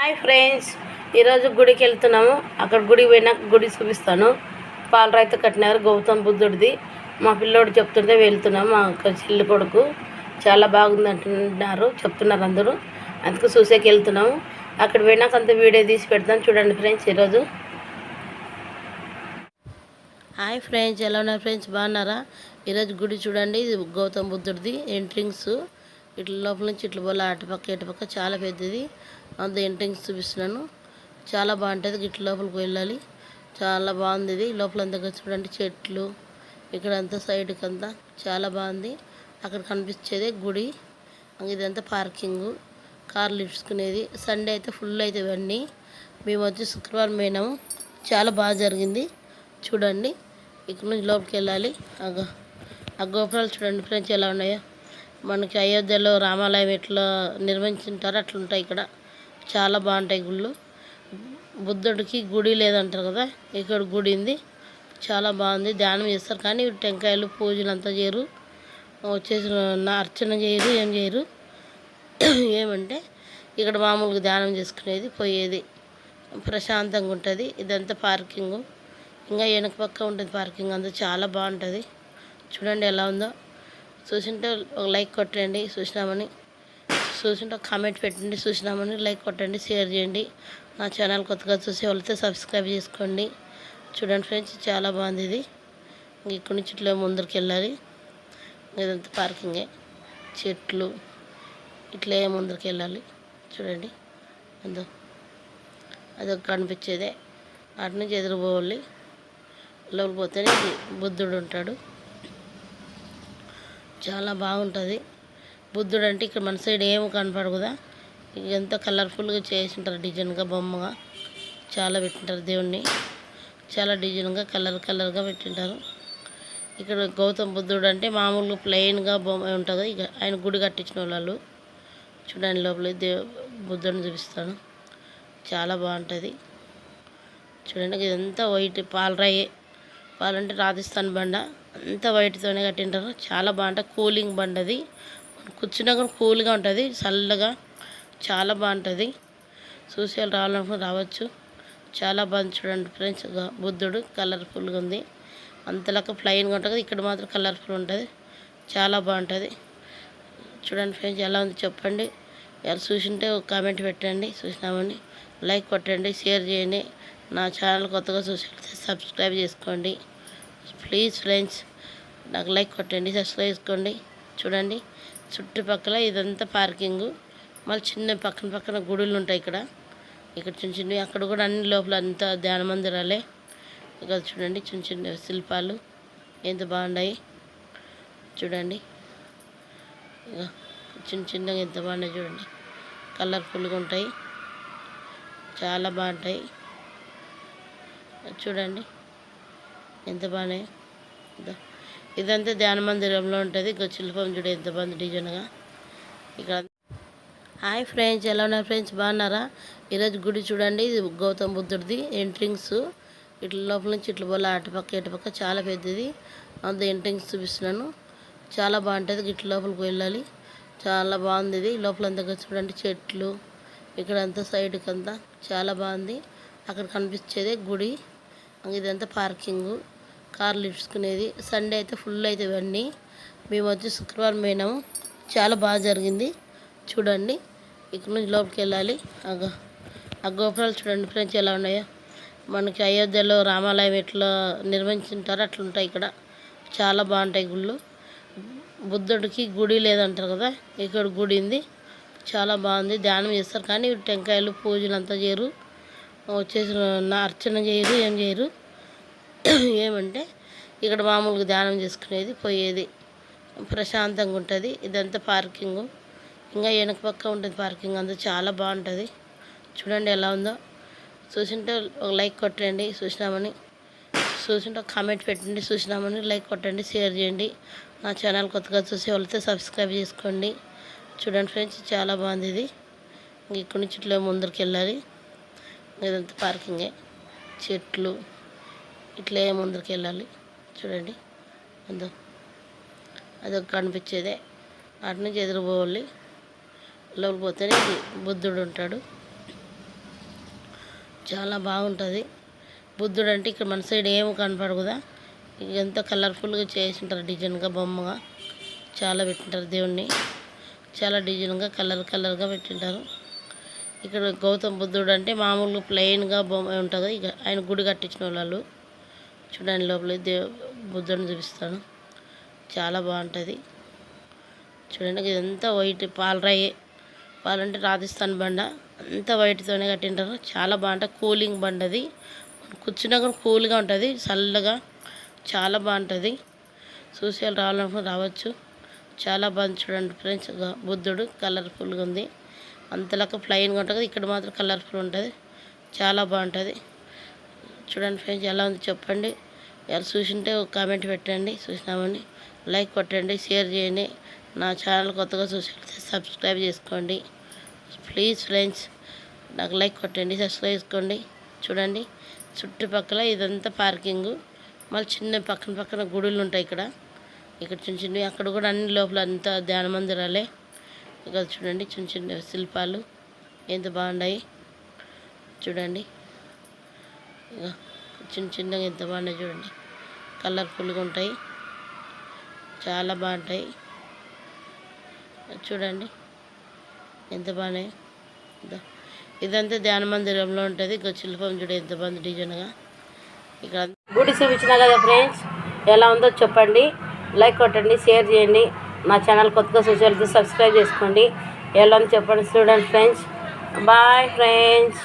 Hi friends ఈరోజు గుడికి వెళ్తున్నాము. అక్కడ గుడికి పోయినాక గుడి చూపిస్తాను. పాలరాయితో కట్టినారు గౌతమ్ బుద్ధుడిది. మా పిల్లోడు చెప్తుంటే వెళ్తున్నాం మా చెల్లి కొడుకు. చాలా బాగుంది అంటున్నారు చెప్తున్నారు అందరూ. అందుకు చూసేకి వెళ్తున్నాము. అక్కడ పోయినాక అంత వీడియో తీసి పెడతాను. చూడండి ఫ్రెండ్స్ ఈరోజు. హాయ్ ఫ్రెండ్స్ ఎలా ఉన్నారు ఫ్రెండ్స్? బాగున్నారా? ఈరోజు గుడి చూడండి ఇది గౌతమ్ బుద్ధుడిది ఎంట్రింగ్స్ ఇట్ల లోపల నుంచి ఇట్ల పోలే అటుపక్క ఇటుపక్క చాలా పెద్దది. అంత ఎంట్రింగ్స్ చూపిస్తున్నాను. చాలా బాగుంటుంది. గిట్ల లోపలికి వెళ్ళాలి. చాలా బాగుంది ఇది. లోపల అంతా చూడండి. చెట్లు ఇక్కడ అంతా సైడ్కి అంతా చాలా బాగుంది. అక్కడ కనిపించేది గుడి. ఇదంతా పార్కింగ్. కార్లు ఇడ్చుకునేది సండే అయితే ఫుల్ అయితే ఇవన్నీ. మేము వచ్చి శుక్రవారం పోయినాము. చాలా బాగా జరిగింది. చూడండి. ఇక్కడ నుంచి లోపలికి వెళ్ళాలి. ఆ గో- ఆ గోపురాలు చూడండి ఫ్రెండ్స్ ఎలా ఉన్నాయో. మనకి అయోధ్యలో రామాలయం ఎట్లా నిర్మించుంటారో అట్లుంటాయి ఇక్కడ. చాలా బాగుంటాయి గుళ్ళు. బుద్ధుడికి గుడి లేదంటారు కదా ఇక్కడ గుడి ఉంది. చాలా బాగుంది ధ్యానం చేస్తారు. కానీ టెంకాయలు పూజలు అంతా చేయరు. వచ్చేసి అర్చన చేయరు ఏం చేయరు. ఏమంటే ఇక్కడ మామూలుగా ధ్యానం చేసుకునేది పోయేది. ప్రశాంతంగా ఉంటుంది. ఇదంతా పార్కింగ్. ఇంకా వెనక పక్క ఉంటుంది పార్కింగ్. అంతా చాలా బాగుంటుంది. చూడండి ఎలా ఉందో. చూసింటే ఒక లైక్ కొట్టండి. చూసినామని. చూసింటే ఒక కామెంట్ పెట్టండి చూసినామని లైక్ కొట్టండి షేర్ చేయండి. నా ఛానల్ కొత్తగా చూసి వాళ్ళతో సబ్స్క్రైబ్ చేసుకోండి. చూడండి ఫ్రెండ్స్ చాలా బాగుంది ఇది. ఇక్కడి నుంచి ఇట్లా ముందరికి వెళ్ళాలి. ఇదంతా పార్కింగే చెట్లు ఇట్లే ముందరికి వెళ్ళాలి. చూడండి అందో. అదొక కనిపించేదే. అటు నుంచి ఎదురుపోవాలి లోపలికి పోతేనే బుద్ధుడు ఉంటాడు. చాలా బాగుంటుంది. బుద్ధుడు అంటే ఇక్కడ మన సైడ్ ఏమి కనపడదు కదా. ఎంత కలర్ఫుల్గా చేసి ఉంటారు డిజైన్గా బొమ్మగా. చాలా పెట్టింటారు దేవుణ్ణి. చాలా డిజైన్గా కలర్ కలర్గా పెట్టింటారు. ఇక్కడ గౌతమ్ బుద్ధుడు అంటే మామూలుగా ప్లెయిన్గా బొమ్మ ఉంటుంది. ఇక ఆయన గుడి కట్టించిన వాళ్ళు చూడండి లోపల దేవ బుద్ధుడిని చూపిస్తాను. చాలా బాగుంటుంది. చూడండి ఇదంతా వైట్ పాలరాయి పాలంటే రాజస్థాన్ బండ. అంతా వైట్తోనే కట్టింటారు. చాలా బాగుంటుంది. కూలింగ్ బండది. కూర్చున్నా కూడా కూల్గా ఉంటుంది చల్లగా చాలా బాగుంటుంది. చూసి వాళ్ళు రావాలనుకుని రావచ్చు. చాలా బాగుంది చూడండి ఫ్రెండ్స్ బుద్ధుడు కలర్ఫుల్గా ఉంది. అంతలాగా ప్లెయిన్గా ఉంటుంది ఇక్కడ మాత్రం కలర్ఫుల్ ఉంటుంది. చాలా బాగుంటుంది. చూడండి ఫ్రెండ్స్ ఎలా ఉంది చెప్పండి. ఎవరు చూసింటే ఒక కామెంట్ పెట్టండి చూసినామని లైక్ కొట్టండి షేర్ చేయండి. నా ఛానల్ కొత్తగా చూసి సబ్స్క్రైబ్ చేసుకోండి. ప్లీజ్ ఫ్రెండ్స్ నాకు లైక్ కొట్టండి సబ్స్క్రైబ్ చేసుకోండి. చూడండి. చుట్టుపక్కల ఇదంతా పార్కింగు. మళ్ళీ చిన్న పక్కన పక్కన గుడులు ఉంటాయి ఇక్కడ. ఇక్కడ చిన్న చిన్నవి అక్కడ కూడా అన్ని లోపల అంతా ధ్యాన మందిరాలే. ఇక్కడ చూడండి చిన్న చిన్న శిల్పాలు ఎంత బాగున్నాయి. చూడండి. ఇక చిన్న చిన్నగా ఎంత బాగున్నాయి చూడండి. కలర్ఫుల్గా ఉంటాయి. చాలా బాగుంటాయి. చూడండి. ఎంత బాగున్నాయి. ఇదంతా ధ్యాన మందిరంలో ఉంటుంది. ఇక్కడ శిల్పం చూడ ఎంత బాగుంది డిజైన్గా ఇక్కడ హాయ్ ఫ్రెండ్స్ ఎలా ఉన్నారు ఫ్రెండ్స్? బాగున్నారా? ఈరోజు గుడి చూడండి ఇది గౌతమ్ బుద్ధుడిది ఎంట్రింగ్స్. ఇట్ల లోపల నుంచి ఇట్ల పోలే అటుపక్క ఇటుపక్క చాలా పెద్దది. అంత ఎంట్రింగ్స్ చూపిస్తున్నాను. చాలా బాగుంటుంది. ఇట్ల లోపలికి వెళ్ళాలి. చాలా బాగుంది ఇది లోపలంతా చూడండి చెట్లు. ఇక్కడ అంతా సైడ్కి అంతా చాలా బాగుంది. అక్కడ కనిపించేదే గుడి. ఇదంతా పార్కింగ్. కార్లు ఇడ్చుకునేది. సండే అయితే ఫుల్ అయితే ఇవన్నీ. మేము వచ్చి శుక్రవారం పోయినాము. చాలా బాగా జరిగింది. చూడండి. ఇక్కడ నుంచి లోపలికి వెళ్ళాలి. ఆ గో- ఆ గోపురాలు చూడండి ఫ్రెండ్స్ ఎలా ఉన్నాయో. మనకి అయోధ్యలో రామాలయం ఎట్లా నిర్మించుంటారో అట్లుంటాయి ఇక్కడ. చాలా బాగుంటాయి గుళ్ళు. బుద్ధుడికి గుడి లేదంటారు కదా? ఇక్కడ గుడి ఉంది. చాలా బాగుంది. ధ్యానం చేస్తారు. కానీ టెంకాయలు పూజలు అంతా చేయరు. వచ్చేసి అర్చన చేయరు ఏం చేయరు. ఏమంటే ఇక్కడ మామూలుగా ధ్యానం చేసుకునేది పోయేది ప్రశాంతంగా ఉంటుంది. ఇదంతా పార్కింగ్. ఇంకా వెనక పక్క ఉంటుంది పార్కింగ్. అంతా చాలా బాగుంటుంది. చూడండి ఎలా ఉందో. చూసింటే ఒక లైక్ కొట్టండి చూసినామని. చూసింటే ఒక కామెంట్ పెట్టండి చూసినామని లైక్ కొట్టండి షేర్ చేయండి. నా ఛానల్ కొత్తగా చూసే వాళ్ళతో సబ్స్క్రైబ్ చేసుకోండి. చూడండి ఫ్రెండ్స్ చాలా బాగుంది ఇది. ఇక్కడి నుంచి ఇట్లా ముందరికి వెళ్ళాలి. ఇదంతా పార్కింగే. చెట్లు. ఇట్లే ముందరికి వెళ్ళాలి చూడండి. ముందు అదొక కనిపించేదే. అటు నుంచి ఎదురుపోవాలి లోపలికి పోతేనే బుద్ధుడు ఉంటాడు. చాలా బాగుంటుంది. బుద్ధుడు అంటే ఇక్కడ మన సైడ్ ఏమి కనపడదు కదా. ఇక ఎంత కలర్ఫుల్గా చేసింటారు డిజైన్గా బొమ్మగా. చాలా పెట్టింటారు దేవుణ్ణి. చాలా డిజైన్గా కలర్ కలర్గా పెట్టింటారు. ఇక్కడ గౌతమ్ బుద్ధుడు అంటే మామూలు ప్లెయిన్గా బొమ్మ ఉంటుంది ఇక ఆయన గుడి కట్టించిన వాళ్ళు. చూడండి లోపల దేవ బుద్ధుడిని చూపిస్తాను. చాలా బాగుంటుంది. చూడండి ఇదంతా వైట్ పాలరాయి. పాలంటే రాజస్థాన్ బండ. అంతా వైట్తోనే కట్టింటారు. చాలా బాగుంటుంది. కూలింగ్ బండ అది కూర్చున్నా కూడా కూల్గా ఉంటుంది. చల్లగా. చాలా బాగుంటుంది. చూసి రావాలనుకుని రావచ్చు. చాలా బాగుంది చూడండి ఫ్రెండ్స్. బుద్ధుడు కలర్ఫుల్గా ఉంది. అంతలాగా ప్లెయిన్గా ఉంటుంది ఇక్కడ మాత్రం కలర్ఫుల్ ఉంటుంది. చాలా బాగుంటుంది. చూడండి ఫ్రెండ్స్ ఎలా ఉంది చెప్పండి. ఎవరు చూసింటే ఒక కామెంట్ పెట్టండి. చూసినామని లైక్ కొట్టండి షేర్ చేయండి. నా ఛానల్ కొత్తగా చూసి సబ్స్క్రైబ్ చేసుకోండి. ప్లీజ్ ఫ్రెండ్స్ నాకు లైక్ కొట్టండి సబ్స్క్రైబ్ చేసుకోండి. చూడండి చుట్టుపక్కల ఇదంతా పార్కింగ్. మళ్ళీ చిన్న పక్కన పక్కన గుడులు ఉంటాయి ఇక్కడ. ఇక్కడ చిన్న చిన్నవి అక్కడ కూడా అన్ని లోపల అంతా ధ్యాన మందిరాలే. ఇక్కడ చూడండి చిన్న చిన్న శిల్పాలు ఎంత బాగున్నాయి. చూడండి. చిన్న చిన్నగా ఎంత బాగున్నాయి చూడండి. కలర్ఫుల్గా ఉంటాయి. చాలా బాగుంటాయి. చూడండి. ఎంత బాగున్నాయి. ఇదంతా ధ్యాన మందిరంలో ఉంటుంది. ఇక శిల్పం చూడ ఎంత బాగుంది డిజైన్గా ఇక్కడ గుడి చూపించిన కదా ఫ్రెండ్స్ ఎలా ఉందో చెప్పండి. లైక్ కొట్టండి షేర్ చేయండి. మా ఛానల్ కొత్తగా సోషల్ సబ్స్క్రైబ్ చేసుకోండి. ఎలా ఉందో చెప్పండి. చూడండి ఫ్రెండ్స్ బాయ్ ఫ్రెండ్స్